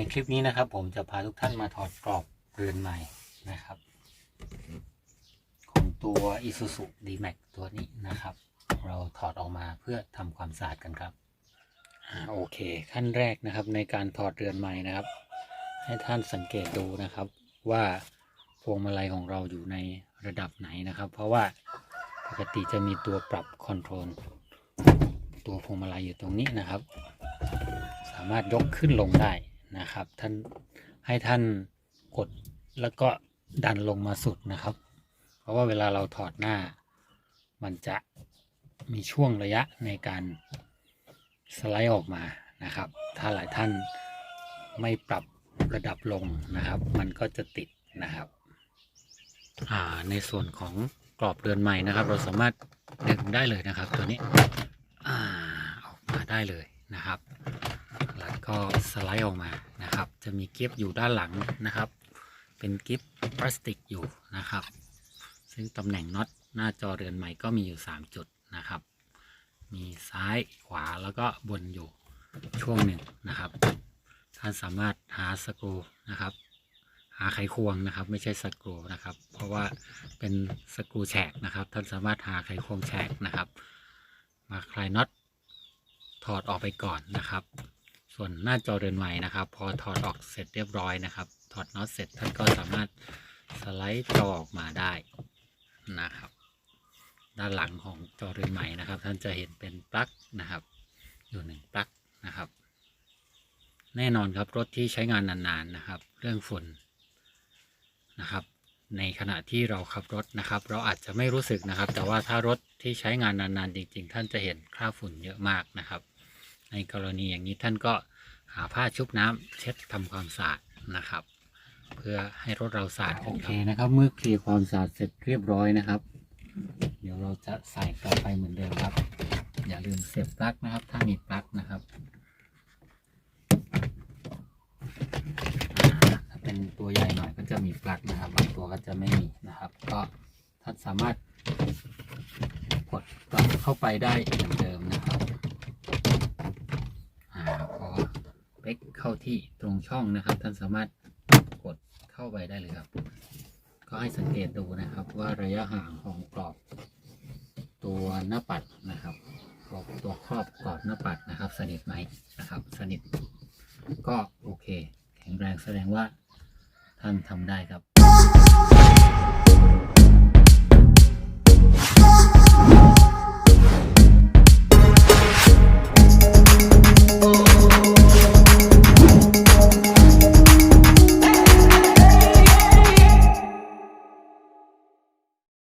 ในคลิปนี้นะครับ ผมจะพาทุกท่านมาถอดกรอบเรือนใหม่นะครับ ของตัว Isuzu D-Max ตัวนี้นะครับ เราถอดออกมาเพื่อทำความสะอาดกันครับอโอเค ขั้นแรกนะครับในการถอดเรือนใหม่นะครับ ให้ท่านสังเกตดูนะครับว่าพวงมาลัยของเราอยู่ในระดับไหนนะครับ เพราะว่าปกติจะมีตัวปรับคอนโทรลตัวพวงมาลัยอยู่ตรงนี้นะครับ สามารถยกขึ้นลงได้ นะครับ ท่านให้ท่านกดแล้วก็ดันลงมาสุดนะครับ เพราะว่าเวลาเราถอดหน้า มันจะมีช่วงระยะในการสไลด์ออกมานะครับ ถ้าหลายท่านไม่ปรับระดับลงนะครับ มันก็จะติดนะครับอ่าในส่วนของกรอบเรือนใหม่นะครับ เราสามารถดึงได้เลยนะครับ ตัวนี้อออกมาได้เลยนะครับ ก็สไลด์ออกมานะครับ จะมีกิฟอยู่ด้านหลังนะครับ เป็นกิฟพลาสติกอยู่นะครับ ซึ่งตำแหน่งน็อตหน้าจอเรือนใหม่ก็มีอยู่ 3 จุดนะครับ มีซ้ายขวาแล้วก็บนอยู่ช่วงหนึ่งนะครับท่านสามารถหาสกรูนะครับ หาไขควงนะครับ ไม่ใช่สกรูนะครับ เพราะว่าเป็นสกรูแฉกนะครับ ท่านสามารถหาไขควงแฉกนะครับ มาคลายน็อตถอดออกไปก่อนนะครับ ส่วนหน้าจอเรือนใหม่นะครับ พอถอดออกเสร็จเรียบร้อยนะครับ ถอดน็อตเสร็จท่านก็สามารถสไลด์จอออกมาได้นะครับ ด้านหลังของจอเรือนใหม่นะครับ ท่านจะเห็นเป็นปลั๊กนะครับอยู่หนึ่งปลั๊กนะครับ แน่นอนครับรถที่ใช้งานนานๆนะครับ เรื่องฝุ่นนะครับ ในขณะที่เราขับรถนะครับ เราอาจจะไม่รู้สึกนะครับ แต่ว่าถ้ารถที่ใช้งานนานๆจริง ๆ ท่านจะเห็นคราบฝุ่นเยอะมากนะครับ ในกรณีอย่างนี้ท่านก็หาผ้าชุบน้ำเช็ดทำความสะอาดนะครับ เพื่อให้รถเราสะอาดโอเคนะครับ เมื่อเคลียร์ความสะอาดเสร็จเรียบร้อยนะครับ เดี๋ยวเราจะใส่กลับไปเหมือนเดิมครับ อย่าลืมเสียบปลั๊กนะครับ ถ้ามีปลั๊กนะครับถ้าเป็นตัวใหญ่หน่อยก็จะมีปลั๊กนะครับบางตัวก็จะไม่มีนะครับ ก็ท่านสามารถกดปลั๊กเข้าไปได้เหมือนเดิมนะครับ อ่าพอ เป๊กเข้าที่ตรงช่องนะครับ ท่านสามารถกดเข้าไปได้เลยครับ ก็ให้สังเกตดูนะครับ ว่าระยะห่างของกรอบ ตัวหน้าปัดนะครับกรอบตัวครอบกรอบหน้าปัดนะครับ สนิทไหมนะครับ สนิทก็โอเค แข็งแรงแสดงว่าท่านทำได้ครับ